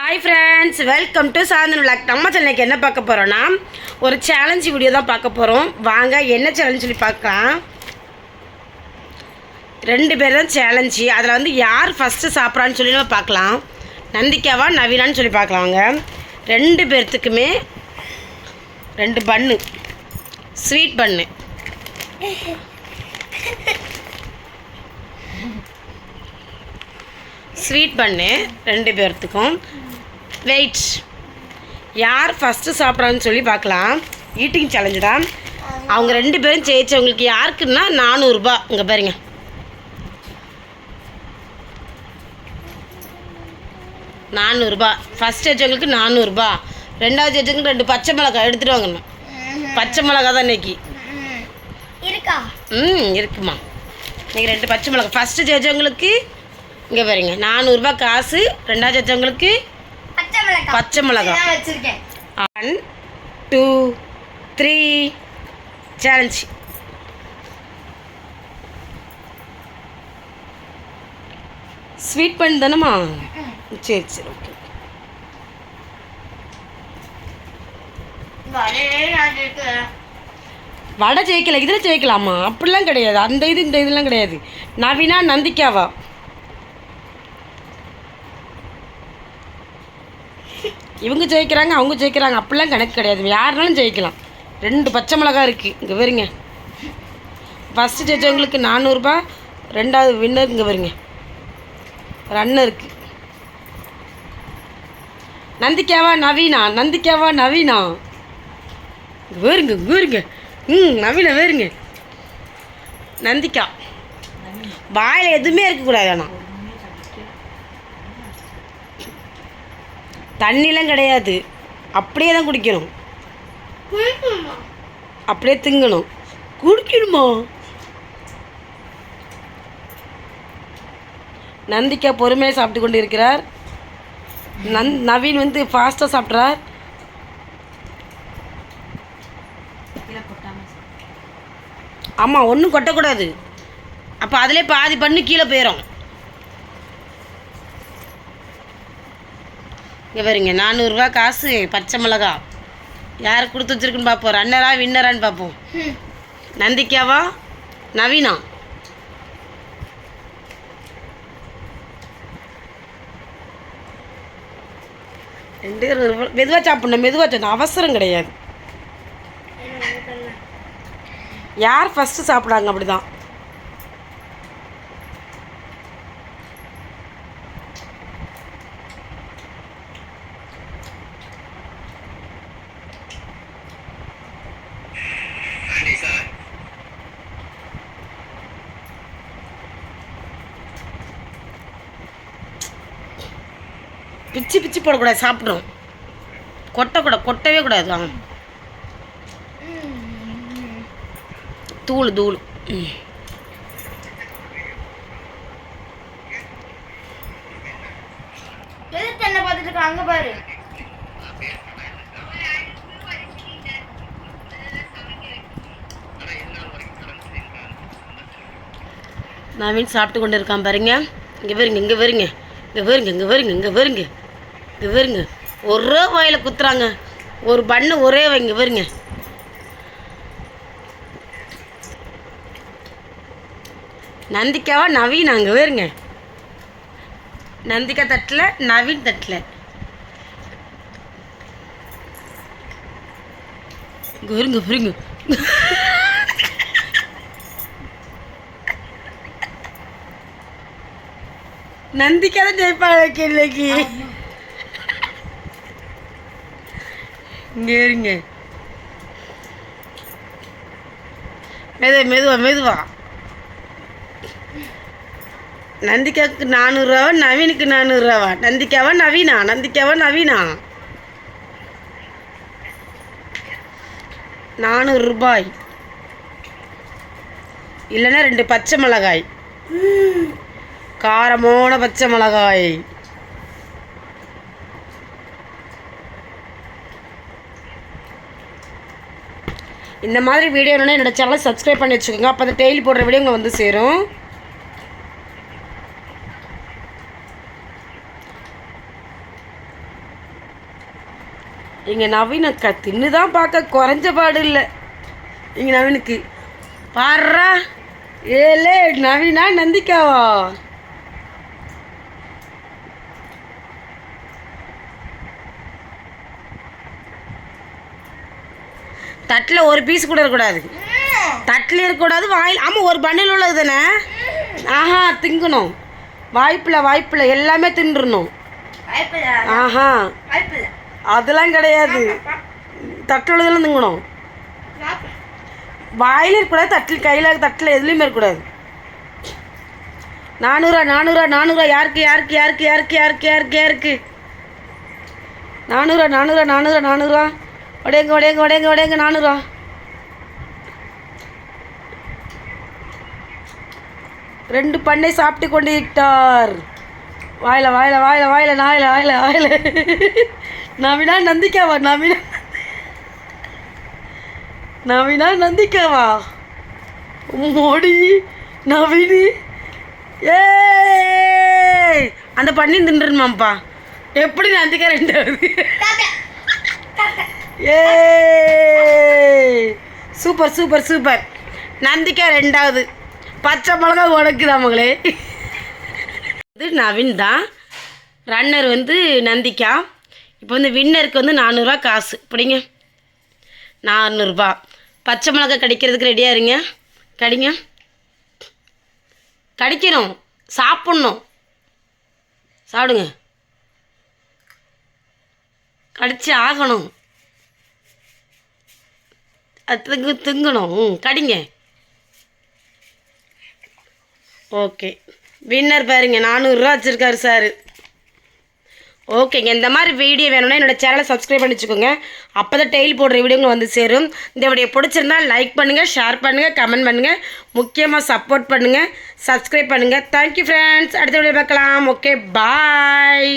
Hi friends welcome to Santhan vlog நம்ம சேனலுக்கு என்ன பார்க்க போகிறோன்னா ஒரு சேலஞ்சு வீடியோ தான் பார்க்க போகிறோம் வாங்க என்ன சேலஞ்ச் சொல்லி பார்க்கலாம். ரெண்டு பேர் தான் சேலஞ்சு அதில் வந்து யார் ஃபஸ்ட்டு சாப்பிட்றான்னு சொல்லி நம்ம பார்க்கலாம். நந்திக்காவா நவீனான்னு சொல்லி பார்க்கலாம் அவங்க ரெண்டு பேர்த்துக்குமே ரெண்டு பன்னு ஸ்வீட் பன்னு ஸ்வீட் பண்ணு ரெண்டு பேர்த்துக்கும். வெயிட் யார் ஃபஸ்ட்டு சாப்பிட்றான்னு சொல்லி பார்க்கலாம். ஈட்டிங் சேலஞ்சு தான் அவங்க ரெண்டு பேரும் ஜெயிச்சவங்களுக்கு யாருக்குன்னா நானூறுரூபா இங்கே பாருங்க. நானூறுரூபா ஃபஸ்ட் வச்சவங்களுக்கு நானூறுரூபா ரெண்டாவது வச்சவங்களுக்கு ரெண்டு பச்சை மிளகாய் எடுத்துகிட்டு வாங்கணும் பச்சை மிளகா தான் இன்னைக்கு. இருக்கா? ம் இருக்குமா. நீங்கள் ரெண்டு பச்சை மிளகாய். ஃபஸ்ட்டு ஜெயிச்சவங்களுக்கு இங்கே பாருங்க. நானூறுரூபா காசு ரெண்டாவது ஜெயிச்சவங்களுக்கு பச்சை மிளகா. வச்சிருக்கேன். One two three challenge sweet பண்ணி தானேம்மா? சரி சரி ஓகே வடை ஜெயிக்கல இதில் ஜெயிக்கலாமா? அப்படிலாம் கிடையாது. அந்த இது இந்த இதெல்லாம் கிடையாது. நவீனா நந்திக்காவா? இவங்க ஜெயிக்கிறாங்க அவங்க ஜெயிக்கிறாங்க. அப்படிலாம் கணக்கு கிடையாது. யாருனாலும் ஜெயிக்கலாம். ரெண்டு பச்சை மிளகா இருக்குது இங்கே வருங்க ஃபஸ்ட்டு ஜெயிச்சவங்களுக்கு நானூறுரூபா ரெண்டாவது வின்னர் இங்கே வருங்க அண்ணன் இருக்குது நந்திக்காவா நவீனா? நந்திக்காவா நவீனா? இங்க வேறுங்க வேறுங்க ம் நவீன வேறுங்க நந்திக்கா வாயில் எதுவுமே இருக்கக்கூடாது ஆனால் தண்ணிலாம் கிடையாது. அப்படியே தான் குடிக்கணும். அப்படியே திங்கணும். குடிக்கணுமா? நந்திக்கா பொறுமையாக சாப்பிட்டு கொண்டு இருக்கிறார் நந் நவீன் வந்து ஃபாஸ்ட்டாக சாப்பிட்றார். ஆமாம் ஒன்றும் கொட்டக்கூடாது. அப்போ அதிலே பாதி பண்ணி கீழே போயிடும் இங்கே பாருங்க நானூறுரூவா காசு பச்சை மிளகா. யார் கொடுத்து வச்சிருக்குன்னு பார்ப்போம். ரன்னரா வின்னரான்னு பார்ப்போம். நந்திக்காவா? நவீனா? ரெண்டு பேரும் மெதுவாக சாப்பிடணும் மெதுவாக சாப்பிடணும். அவசரம் கிடையாது. யார் ஃபஸ்ட்டு சாப்பிட்றாங்க அப்படி தான் பிச்சு பிச்சு போடக்கூடாது சாப்பிடும் கொட்டக்கூடாது கொட்டவே கூடாது வாங்க. தூள் தூள். ம் எதுக்கு என்ன பார்த்துட்டு இருக்க? அங்க பாரு. நவீன் சாப்பிட்டு கொண்டு இருக்கான் பாருங்க. இங்கே வருங்க இங்கே வருங்க இங்கே வருங்க இங்கே வருங்க இங்கே வருங்க இவருங்க ஒரே வாயில் குத்துறாங்க. ஒரு பண்ணு ஒரே வைங்க வருங்க நந்திக்காவா நவீன் அங்கே வருங்க நந்திக்கா தட்டில் நவீன் தட்டில். இங்கே வருங்க வருங்க நந்திக்கா தான் ஜெயிப்பாங்க இன்னைக்கு இங்கே இருங்க மெது மெதுவா மெதுவா. நந்திக்காவுக்கு நானூறுரூவா நவீனுக்கு நானூறுரூவா நந்திக்காவா நவீனா? நந்திக்காவா நவீனா? நானூறு ரூபாய் இல்லைன்னா ரெண்டு பச்சை மிளகாய். காரமான பச்சை மிளகாய். இந்த மாதிரி வீடியோ வேணும்னா என்னோட சேனலை சப்ஸ்கிரைப் பண்ணி வச்சுக்கோங்க. அப்போ அந்த டெய்லி போடுற வீடியோ உங்களை வந்து சேரும். இங்கே நவீன க தின்னு தான் பார்க்க குறைஞ்ச பாடு இல்லை. இங்கே நவீனுக்கு. பாடுறா. ஏலே நவீனா நந்திக்காவா தட்டில் ஒரு பீஸ் கூட இருக்கக்கூடாது. தட்டில் இருக்கக்கூடாது வாயில் ஆமாம் ஒரு பண்ணையில் உள்ளது தானே? ஆஹா திங்கணும். வாய்ப்பில் வாய்ப்பில் எல்லாமே தின்றுணும் ஆஹா. அதெல்லாம் கிடையாது. தட்டில் உள்ளதெல்லாம் திங்கணும். வாயில் இருக்கக்கூடாது தட்டில் கையில் தட்டில் எதுலேயுமே இருக்கக்கூடாது. நானூறுரூவா நானூறுரூவா நானூறுரூவா யாருக்கு யாருக்கு யாருக்கு யாருக்கு யாருக்கு யாருக்கு யாருக்கு? நானூறுரூவா நானூறுரூவா நானூறுரூவா நானூறுரூவா உடையங்க உடையங்க உடையங்க உடையங்க நானூறுவா ரெண்டு பண்ணை சாப்பிட்டு கொண்டு விட்டார். வாயில வாயில வாயில வாயில நாயில வாயில வாயில. நவீனா நந்திக்காவா நவீனா? நவீனா நந்திக்காவா மோடி நவீனி. ஏ அந்த பண்ணி தின்றுமாம்ப்பா எப்படி நந்திக்கா ரெண்டாவது? ஏ சூப்பர் சூப்பர் சூப்பர். நந்திக்கா ரெண்டாவது. பச்சை மிளகா உனக்குதா மகளே? இது நவீன் தான். ரன்னர் வந்து நந்திக்கா இப்போ வந்து வின்னருக்கு வந்து நானூறுரூவா காசு. இப்படிங்க நானூறுரூபா பச்சை மிளகா கடிக்கிறதுக்கு ரெடியாக இருங்க. கடிங்க. கடிக்கணும். சாப்பிட்ணும். சாப்பிடுங்க. கடிச்சு ஆகணும். திங்கு திங்கணும். ம் கடிங்க. ஓகே. வின்னர் பாருங்க நானூறுரூவா வச்சுருக்காரு சார். ஓகேங்க இந்த மாதிரி வீடியோ வேணும்னா என்னோட சேனலை சப்ஸ்கிரைப் பண்ணி வச்சுக்கோங்க. அப்போ தான் டெய்லி போடுற வீடியோங்க வந்து சேரும். இந்த வீடியோ பிடிச்சிருந்தா லைக் பண்ணுங்கள் ஷேர் பண்ணுங்கள் கமெண்ட் பண்ணுங்கள் முக்கியமாக சப்போர்ட் பண்ணுங்கள் சப்ஸ்கிரைப் பண்ணுங்கள் தேங்க்யூ ஃப்ரெண்ட்ஸ் அடுத்த வீடியோ பார்க்கலாம். Okay bye